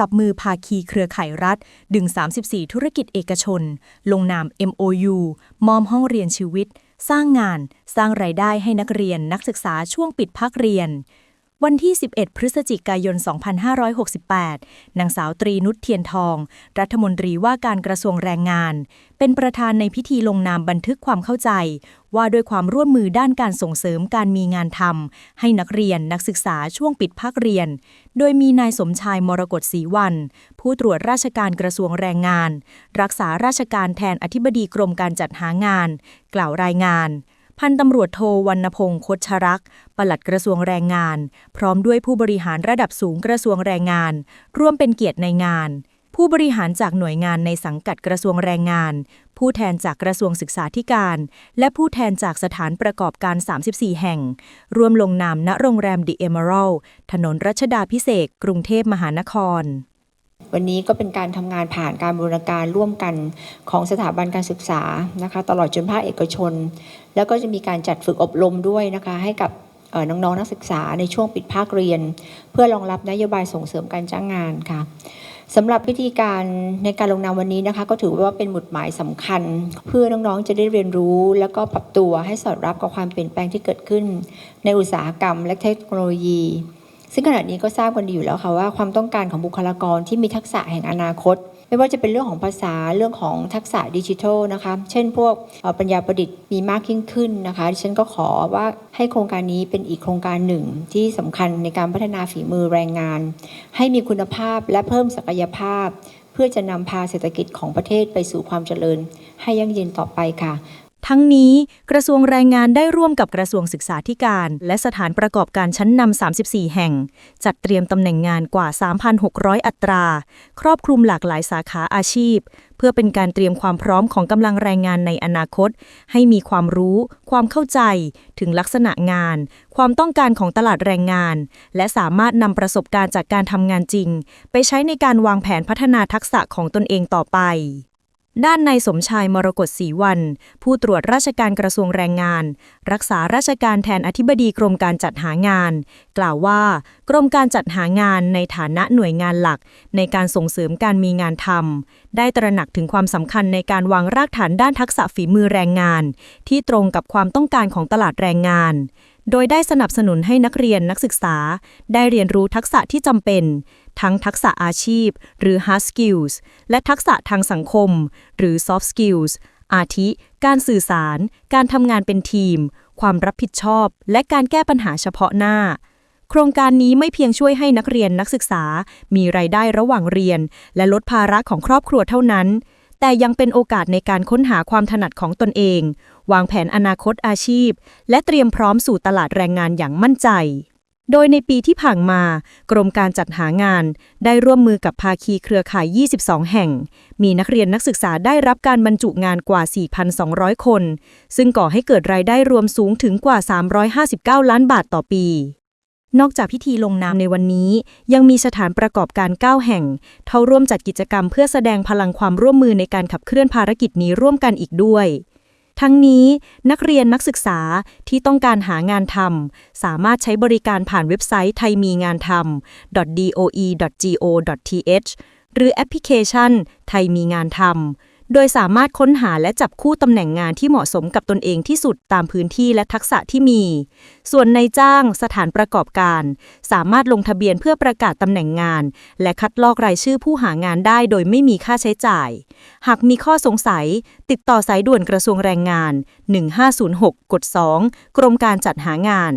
จับมือภาคีเครือข่ายรัฐ ดึง 34 ธุรกิจเอกชน ลงนาม MOU มอมห้องเรียนชีวิต สร้างงาน สร้างรายได้ให้นักเรียนนักศึกษาช่วงปิดภาคเรียน วันที่ 11 พฤศจิกายน 2568 นางสาวตรีนุชเทียนทอง รัฐมนตรีว่าการกระทรวงแรงงาน เป็นประธานในพิธีลงนามบันทึกความเข้าใจ ว่าด้วยความร่วมมือด้านการส่งเสริมการมีงานทำให้นักเรียนนักศึกษาช่วงปิดภาคเรียน โดยมีนายสมชายมรกตศรีวัน ผู้ตรวจราชการกระทรวงแรงงาน รักษาราชการแทนอธิบดีกรมการจัดหางาน กล่าวรายงาน พันตำรวจโทวรรณพงศ์คดชรักษ์ปลัดกระทรวงแรงงาน พร้อมด้วยผู้บริหารระดับสูงกระทรวงแรงงาน ร่วมเป็นเกียรติในงาน ผู้บริหารจากหน่วยงานในสังกัดกระทรวงแรงงาน ผู้แทนจากกระทรวงศึกษาธิการ และผู้แทนจากสถานประกอบการ 34 แห่ง ร่วมลงนามณโรงแรมดิเอเมอรัลถนนรัชดาพิเศษกรุงเทพมหานคร วันนี้ก็เป็นการทำงานผ่านการบูรณาการร่วมกันของสถาบันการศึกษานะคะตลอดจนภาคเอกชน แล้วก็จะมีการจัดฝึกอบรมด้วยนะคะให้กับเอ่อน้องๆนักศึกษาในช่วงปิดภาคเรียน เพื่อรองรับนโยบายส่งเสริมการจ้างงานค่ะสำหรับพิธีการในการลงนามวันนี้นะคะ ก็ถือว่าเป็นหมุดหมายสำคัญ เพื่อน้องๆจะได้เรียนรู้ แล้วก็ปรับตัวให้สอดรับกับความเปลี่ยนแปลงที่เกิดขึ้น ในอุตสาหกรรมและเทคโนโลยี ซึ่งขณะนี้ก็ทราบกันดีอยู่แล้วค่ะว่าความต้องการของบุคลากรที่มีทักษะแห่งอนาคต ไม่ว่าจะเป็นเรื่องของภาษาเรื่องของทักษะดิจิทัลนะคะเช่น พวกปัญญาประดิษฐ์มีมากยิ่งขึ้นนะคะดิฉันก็ขอว่าให้โครงการนี้เป็นอีกโครงการหนึ่ง ที่สำคัญในการพัฒนาฝีมือแรงงาน ให้มีคุณภาพและเพิ่มศักยภาพ เพื่อจะนำพาเศรษฐกิจของประเทศไปสู่ความเจริญ ให้ยั่งยืนต่อไปค่ะ ทั้งนี้กระทรวงแรงงานได้ร่วมกับกระทรวงศึกษาธิการ และสถานประกอบการชั้นนำ 34 แห่ง จัดเตรียมตำแหน่งงานกว่า 3,600 อัตรา ครอบคลุมหลากหลายสาขาอาชีพ เพื่อเป็นการเตรียมความพร้อมของกำลังแรงงานในอนาคต ให้มีความรู้ ความเข้าใจ ถึงลักษณะงาน ความต้องการของตลาดแรงงาน และสามารถนำประสบการณ์จากการทำงานจริง ไปใช้ในการวางแผนพัฒนาทักษะของตนเองต่อไป ด้านนายสมชายมรกตศรีวัน ผู้ตรวจราชการกระทรวงแรงงาน รักษาราชการแทนอธิบดีกรมการจัดหางาน กล่าวว่า กรมการจัดหางานในฐานะหน่วยงานหลัก ในการส่งเสริมการมีงานทำได้ตระหนักถึงความสำคัญในการวางรากฐานด้านทักษะฝีมือแรงงาน ที่ตรงกับความต้องการของตลาดแรงงาน โดยได้สนับสนุนให้นักเรียนนักศึกษา ได้เรียนรู้ทักษะที่จำเป็น ทั้งทักษะอาชีพ หรือ hard skills และทักษะทางสังคม หรือ soft skills อาทิ การสื่อสาร การทำงานเป็นทีม ความรับผิดชอบ และการแก้ปัญหาเฉพาะหน้า โครงการนี้ไม่เพียงช่วยให้นักเรียนนักศึกษา มีรายได้ระหว่างเรียน และลดภาระของครอบครัวเท่านั้น แต่ยังเป็นโอกาสในการค้นหาความถนัดของตนเอง วางแผนอนาคตอาชีพ และเตรียมพร้อมสู่ตลาดแรงงานอย่างมั่นใจ โดยในปีที่ผ่านมา กรมการจัดหางาน ได้ร่วมมือกับภาคีเครือข่าย 22 แห่ง มีนักเรียนนักศึกษาได้รับการบรรจุงานกว่า 4,200 คน ซึ่งก่อให้เกิดรายได้รวมสูงถึงกว่า 359 ล้านบาทต่อปีนอกจากพิธีลงนามในวันนี้ ยังมีสถานประกอบการ 9 แห่ง เข้าร่วมจัดกิจกรรมเพื่อแสดงพลังความร่วมมือในการขับเคลื่อนภารกิจนี้ร่วมกันอีกด้วย ทั้งนี้นักเรียนนักศึกษาที่ต้องการหางานทำสามารถใช้บริการผ่านเว็บไซต์ไทยมีงานทำ doe.go.th หรือแอปพลิเคชันไทยมีงานทำ โดยสามารถค้นหาและจับคู่ตำแหน่งงานที่เหมาะสมกับตนเองที่สุดตามพื้นที่และทักษะที่มี ส่วนในจ้างสถานประกอบการ สามารถลงทะเบียนเพื่อประกาศตำแหน่งงาน และคัดลอกรายชื่อผู้หางานได้โดยไม่มีค่าใช้จ่าย หากมีข้อสงสัย ติดต่อสายด่วนกระทรวงแรงงาน 1506 กด 2 กรมการจัดหางาน